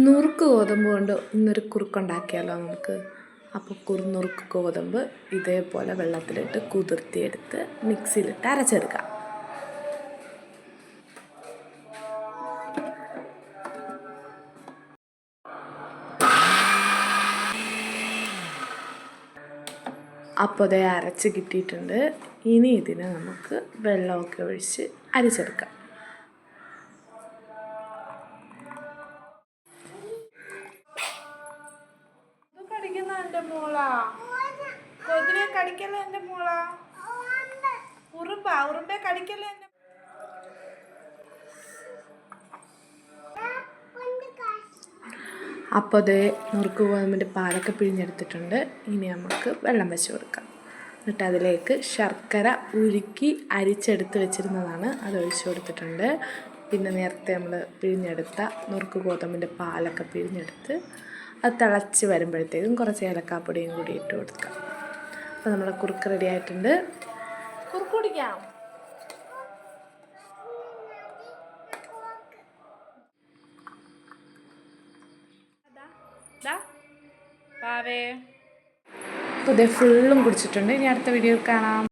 നുറുക്ക് ഗോതമ്പ് കൊണ്ട് ഇന്നൊരു കുറുക്കുണ്ടാക്കിയാലോ നമുക്ക്? അപ്പോൾ കുറു നുറുക്ക് ഗോതമ്പ് ഇതേപോലെ വെള്ളത്തിലിട്ട് കുതിർത്തിയെടുത്ത് മിക്സിയിലിട്ട് അരച്ചെടുക്കാം. അപ്പോൾ അതേ അരച്ച് കിട്ടിയിട്ടുണ്ട്. ഇനി ഇതിനെ നമുക്ക് വെള്ളമൊക്കെ ഒഴിച്ച് അരിച്ചെടുക്കാം. എന്റെ മോള? കൊതിരെ കടിക്കല്ലേ എന്റെ മോള? ഉറുമ്പ ഉറുമ്പെ കടിക്കല്ലേ എന്റെ അപ്പോൾ അതേ നുറുക്ക് ഗോതമ്പിന്റെ പാലൊക്കെ പിഴിഞ്ഞെടുത്തിട്ടുണ്ട്. ഇനി നമുക്ക് വെള്ളം വെച്ച് കൊടുക്കാം. എന്നിട്ട് അതിലേക്ക് ശർക്കര ഉരുക്കി അരിച്ചെടുത്ത് വെച്ചിരുന്നതാണ്. അത് ഒഴിച്ചു കൊടുത്തിട്ടുണ്ട്. പിന്നെ നേരത്തെ നമ്മൾ പിഴിഞ്ഞെടുത്ത നുറുക്ക് ഗോതമ്പിന്റെ പാലൊക്കെ പിഴിഞ്ഞെടുത്ത് അത് തിളച്ച് വരുമ്പോഴത്തേക്കും കുറച്ച് ഏലക്കാപ്പൊടിയും കൂടി ഇട്ട് കൊടുക്കാം. അപ്പോൾ നമ്മുടെ കുറുക്ക് റെഡി ആയിട്ടുണ്ട്. കുറുക്ക് കുടിക്കാം. അപ്പോൾ ഇതേ ഫുള്ളും കുടിച്ചിട്ടുണ്ട്. ഇനി അടുത്ത വീഡിയോ കാണാം.